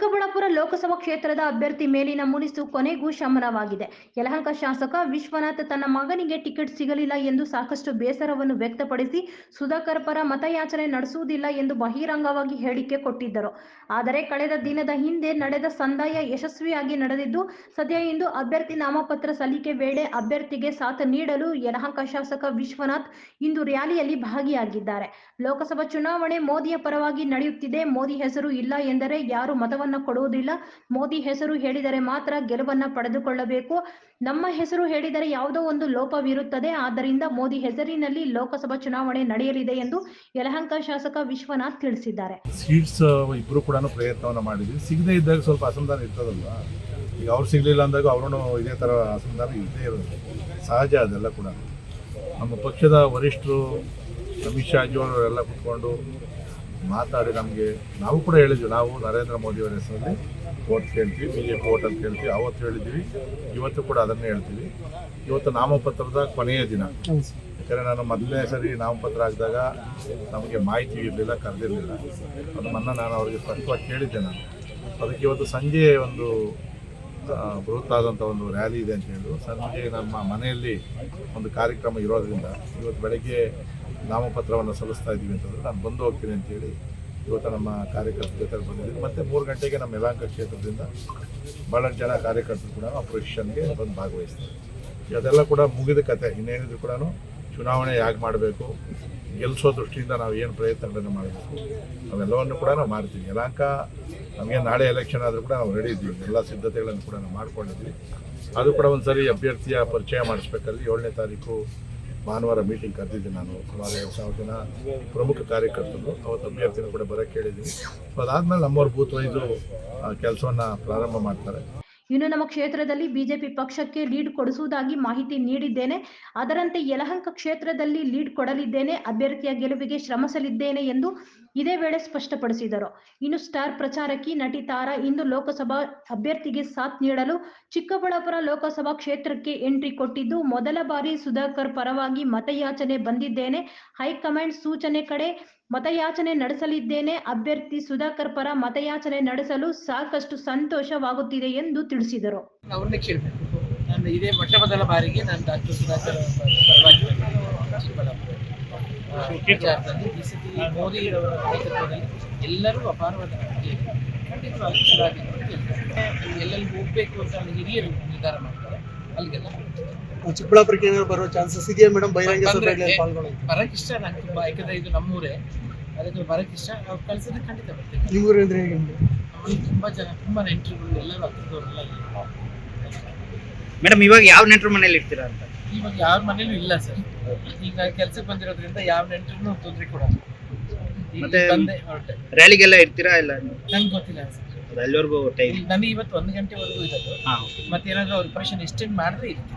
ಚಿಕ್ಕಬಳ್ಳಾಪುರ ಲೋಕಸಭಾ ಕ್ಷೇತ್ರದ ಅಭ್ಯರ್ಥಿ ಮೇಲಿನ ಮುನಿಸು ಕೊನೆಗೂ ಶಮನವಾಗಿದೆ. ಯಲಹಂಕ ಶಾಸಕ ವಿಶ್ವನಾಥ್ ತನ್ನ ಮಗನಿಗೆ ಟಿಕೆಟ್ ಸಿಗಲಿಲ್ಲ ಎಂದು ಸಾಕಷ್ಟು ಬೇಸರವನ್ನು ವ್ಯಕ್ತಪಡಿಸಿ ಸುಧಾಕರ್ ಪರ ಮತಯಾಚನೆ ನಡೆಸುವುದಿಲ್ಲ ಎಂದು ಬಹಿರಂಗವಾಗಿ ಹೇಳಿಕೆ ಕೊಟ್ಟಿದ್ದರು. ಆದರೆ ಕಳೆದ ದಿನದ ಹಿಂದೆ ನಡೆದ ಸಂದಾಯ ಯಶಸ್ವಿಯಾಗಿ ನಡೆದಿದ್ದು, ಸದ್ಯ ಇಂದು ಅಭ್ಯರ್ಥಿ ನಾಮಪತ್ರ ಸಲ್ಲಿಕೆ ವೇಳೆ ಅಭ್ಯರ್ಥಿಗೆ ಸಾಥ್ ನೀಡಲು ಯಲಹಂಕ ಶಾಸಕ ವಿಶ್ವನಾಥ್ ಇಂದು ರ್ಯಾಲಿಯಲ್ಲಿ ಭಾಗಿಯಾಗಿದ್ದಾರೆ. ಲೋಕಸಭಾ ಚುನಾವಣೆ ಮೋದಿಯ ಪರವಾಗಿ ನಡೆಯುತ್ತಿದೆ. ಮೋದಿ ಹೆಸರು ಇಲ್ಲ ಎಂದರೆ ಯಾರು ಮತವನ್ನ ಕೊಡುವುದಿಲ್ಲ. ಮೋದಿ ಹೆಸರು ಹೇಳಿದರೆ ಮಾತ್ರ ಗೆಲುವನ್ನ ಪಡೆದುಕೊಳ್ಳಬೇಕು. ನಮ್ಮ ಹೆಸರು ಹೇಳಿದರೆ ಯಾವುದೋ ಒಂದು ಲೋಪವಿರುತ್ತದೆ. ಆದ್ದರಿಂದ ಮೋದಿ ಹೆಸರಿನಲ್ಲಿ ಲೋಕಸಭಾ ಚುನಾವಣೆ ನಡೆಯಲಿದೆ ಎಂದು ಯಲಹಂಕ ಶಾಸಕ ವಿಶ್ವನಾಥ್ ತಿಳಿಸಿದ್ದಾರೆ. ಸೀಟ್ಸ್ ಇಬ್ಬರು ಕೂಡ ಪ್ರಯತ್ನವನ್ನು ಮಾಡಿದ್ವಿ. ಸಿಗದೇ ಇದ್ದಾಗ ಸ್ವಲ್ಪ ಅಸಮಾಧಾನ ಇರ್ತದಲ್ವಾ? ಈಗ ಅವ್ರು ಸಿಗಲಿಲ್ಲ ಅಂದಾಗ ಅವರನ್ನು ಇದೇ ಥರ ಅಸಮಾಧಾನ ಇದ್ದೇ ಇರೋದು ಸಹಜ ಅದೆಲ್ಲ ಕೂಡ. ನಮ್ಮ ಪಕ್ಷದ ವರಿಷ್ಠರು ಅಮಿತ್ ಅವರು ಎಲ್ಲ ಕುತ್ಕೊಂಡು ಮಾತಾಡಿ ನಮಗೆ, ನಾವು ಕೂಡ ಹೇಳಿದ್ವಿ, ನಾವು ನರೇಂದ್ರ ಮೋದಿಯವರ ಹೆಸರಲ್ಲಿ ಓಟ್ ಕೇಳ್ತೀವಿ ಬಿ ಜೆ ಪಿ ಓಟ್ ಅಂತ ಕೇಳ್ತೀವಿ, ಅವತ್ತು ಹೇಳಿದ್ವಿ ಇವತ್ತು ಕೂಡ ಅದನ್ನೇ ಹೇಳ್ತೀವಿ. ಇವತ್ತು ನಾಮಪತ್ರದ ಕೊನೆಯ ದಿನ. ಯಾಕಂದರೆ ನಾನು ಮೊದಲನೇ ಸರಿ ನಾಮಪತ್ರ ಹಾಕಿದಾಗ ನಮಗೆ ಮಾಹಿತಿ ಇರಲಿಲ್ಲ, ಕರೆದಿರಲಿಲ್ಲ. ಅದು ಮೊನ್ನೆ ನಾನು ಅವರಿಗೆ ಸ್ಪಷ್ಟವಾಗಿ ಕೇಳಿದ್ದೆ ನಾನು. ಅದಕ್ಕೆ ಇವತ್ತು ಸಂಜೆ ಒಂದು ಬೃಹತ್ ಆದಂಥ ಒಂದು ರ್ಯಾಲಿ ಇದೆ ಅಂತ ಹೇಳಿದ್ರು. ಸಂಜೆ ನಮ್ಮ ಮನೆಯಲ್ಲಿ ಒಂದು ಕಾರ್ಯಕ್ರಮ ಇರೋದ್ರಿಂದ ಇವತ್ತು ಬೆಳಗ್ಗೆ ನಾಮಪತ್ರವನ್ನು ಸಲ್ಲಿಸ್ತಾ ಇದ್ದೀವಿ ಅಂತಂದರೆ ನಾನು ಬಂದು ಹೋಗ್ತೀನಿ ಅಂತೇಳಿ ಇವತ್ತು ನಮ್ಮ ಕಾರ್ಯಕರ್ತರ ಜೊತೆ ಬಂದಿದ್ದೀನಿ. ಮತ್ತು ಮೂರು ಗಂಟೆಗೆ ನಮ್ಮ ಯಲಾಂಕ ಕ್ಷೇತ್ರದಿಂದ ಭಾಳಷ್ಟು ಜನ ಕಾರ್ಯಕರ್ತರು ಕೂಡ ಆಪರೇಷನ್ಗೆ ಬಂದು ಭಾಗವಹಿಸ್ತಾರೆ. ಅದೆಲ್ಲ ಕೂಡ ಮುಗಿದ ಕತೆ. ಇನ್ನೇನಿದ್ರು ಕೂಡ ಚುನಾವಣೆ ಹೇಗೆ ಮಾಡಬೇಕು ಗೆಲ್ಲಿಸೋ ದೃಷ್ಟಿಯಿಂದ ನಾವು ಏನು ಪ್ರಯತ್ನಗಳನ್ನು ಮಾಡಬೇಕು, ಅವೆಲ್ಲವನ್ನು ಕೂಡ ನಾವು ಮಾಡ್ತೀವಿ. ಯಲಾಂಕ ನಮಗೆ ನಾಳೆ ಎಲೆಕ್ಷನ್ ಆದರೂ ಕೂಡ ನಾವು ರೆಡಿ ಇದ್ದೀವಿ. ಎಲ್ಲ ಸಿದ್ಧತೆಗಳನ್ನು ಕೂಡ ನಾವು ಮಾಡ್ಕೊಂಡಿದ್ವಿ ಅದು ಕೂಡ ಒಂದು ಸರಿ ಅಭ್ಯರ್ಥಿಯ ಪರಿಚಯ ಮಾಡಿಸ್ಬೇಕಲ್ಲಿ. ಏಳನೇ ತಾರೀಕು ಭಾನುವಾರ ಮೀಟಿಂಗ್ ಕರೆದಿದ್ದೆ ನಾನು. ಸುಮಾರು ಎರಡು ಸಾವಿರ ಜನ ಪ್ರಮುಖ ಕಾರ್ಯಕರ್ತರು. ಅವತ್ತು ಅಭ್ಯರ್ಥಿನ ಕೂಡ ಬರೋಕ್ಕೆ ಹೇಳಿದ್ದೀನಿ ಅದಾದಮೇಲೆ ನಮ್ಮವ್ರ ಬೂತ್ ವೈಸು ಕೆಲಸವನ್ನು ಪ್ರಾರಂಭ ಮಾಡ್ತಾರೆ. ಇನ್ನು ನಮ್ಮ ಕ್ಷೇತ್ರದಲ್ಲಿ ಬಿಜೆಪಿ ಪಕ್ಷಕ್ಕೆ ಲೀಡ್ ಕೊಡಿಸುವುದಾಗಿ ಮಾಹಿತಿ ನೀಡಿದ್ದೇನೆ. ಅದರಂತೆ ಯಲಹಂಕ ಕ್ಷೇತ್ರದಲ್ಲಿ ಲೀಡ್ ಕೊಡಲಿದ್ದೇನೆ. ಅಭ್ಯರ್ಥಿಯ ಗೆಲುವಿಗೆ ಶ್ರಮಿಸಲಿದ್ದೇನೆ ಎಂದು ಇದೇ ವೇಳೆ ಸ್ಪಷ್ಟಪಡಿಸಿದರು. ಇನ್ನು ಸ್ಟಾರ್ ಪ್ರಚಾರಕಿ, ನಟಿ ತಾರಾ ಇಂದು ಲೋಕಸಭಾ ಅಭ್ಯರ್ಥಿಗೆ ಸಾಥ್ ನೀಡಲು ಚಿಕ್ಕಬಳ್ಳಾಪುರ ಲೋಕಸಭಾ ಕ್ಷೇತ್ರಕ್ಕೆ ಎಂಟ್ರಿ ಕೊಟ್ಟಿದ್ದು, ಮೊದಲ ಬಾರಿ ಸುಧಾಕರ್ ಪರವಾಗಿ ಮತಯಾಚನೆ ಬಂದಿದ್ದೇನೆ. ಹೈಕಮಾಂಡ್ ಸೂಚನೆ ಕಡೆ ಮತಯಾಚನೆ ನಡೆಸಲಿದ್ದೇನೆ. ಅಭ್ಯರ್ಥಿ ಸುಧಾಕರ್ ಪರ ಮತಯಾಚನೆ ನಡೆಸಲು ಸಾಕಷ್ಟು ಸಂತೋಷವಾಗುತ್ತಿದೆ ಎಂದು ತಿಳಿಸಿದರು. ನಾನು ಇದೇ ಮೊಟ್ಟ ಮೊದಲ ಬಾರಿಗೆ ನಾನು ಡಾಕ್ಟರ್ ಸುಧಾಕರ್ ಪರವಾಗಿ ಚಿಕ್ಕಬಳ್ಳಾಪುರ ವಿಚಾರದಲ್ಲಿ ಈ ಸತಿ ಮೋದಿ ಅವರ ನೇತೃತ್ವದಲ್ಲಿ ಎಲ್ಲರೂ ಅಪಾರವಾದ ನಂಬಿಕೆ ಇದೆ. ಖಂಡಿತವಾಗಿ ಚುನಾವಣೆ ಎಲ್ಲೆಲ್ಲಿ ಹೋಗ್ಬೇಕು ಅಂತ ಹಿರಿಯರು ನಿರ್ಧಾರ ಮಾಡ್ತಾರೆ ಅಲ್ಲಿಗೆಲ್ಲ. ಚಿಕ್ಕಬಳ್ಳಾಪುರಕ್ಕೆ ಬರೋ ಚಾನ್ಸಸ್ ಇದೆಯಾ ಮೇಡಮ್ ಬಹಿರಂಗ ಸಭೆಗಳಲ್ಲಿ ಪಾಲ್ಗೊಳ್ಳೋದು ಬರಕ್ ಇಷ್ಟ ನಂಗೆ ತುಂಬಾ ಯಾಕಂದ್ರೆ ಇದು ನಮ್ಮೂರೇ ಅದಕ್ಕೆ ಬರಕ್ಕೆ ಇಷ್ಟ ಅವ್ರು ಕಳ್ಸಿದ್ರೆ ಖಂಡಿತ ಬರ್ತೀನಿ ನಿಮ್ಮೂರು ಅಂದ್ರೆ ಹೇಗೆ? ತುಂಬಾ ಜನ ತುಂಬಾ ನೆಂಟರುಗಳು ಎಲ್ಲರೂ ಹತ್ತಿರದವರೆಲ್ಲ. ಮೇಡಮ್ ಇವಾಗ ಯಾವ ನೆಂಟರು ಮನೇಲಿ ಇರ್ತೀರಾ ಅಂತ ಇವಾಗ ಯಾರ ಮನೇಲೂ ಇಲ್ಲ ಸರ್. ಈಗ ಕೆಲ್ಸಕ್ಕೆ ಬಂದಿರೋದ್ರಿಂದ ಯಾವ ನೆಂಟ್ರೂ ತೊಂದರೆ ಕೂಡ ಮತ್ತೆ- ಬಂದೆ ಹೊರಟೆ. ರ್ಯಾಲಿಗೆಲ್ಲ ಇರ್ತೀರಾ ಇಲ್ಲ ನಂಗೆ ಗೊತ್ತಿಲ್ಲ ಸರ್. ಅಲ್ಲಿವರೆಗೂ ಟೈಮ್ ನನಗೆ ಇವತ್ತು ಒಂದು ಗಂಟೆವರೆಗೂ ಇರೋದು. ಹಾ ಮತ್ತೆ ಏನಾದ್ರು ಅವ್ರ ಆಪರೇಷನ್ ಎಕ್ಸ್ಟೆಂಡ್ ಮಾಡಿದ್ರೆ ಇರ್ತೀನಿ.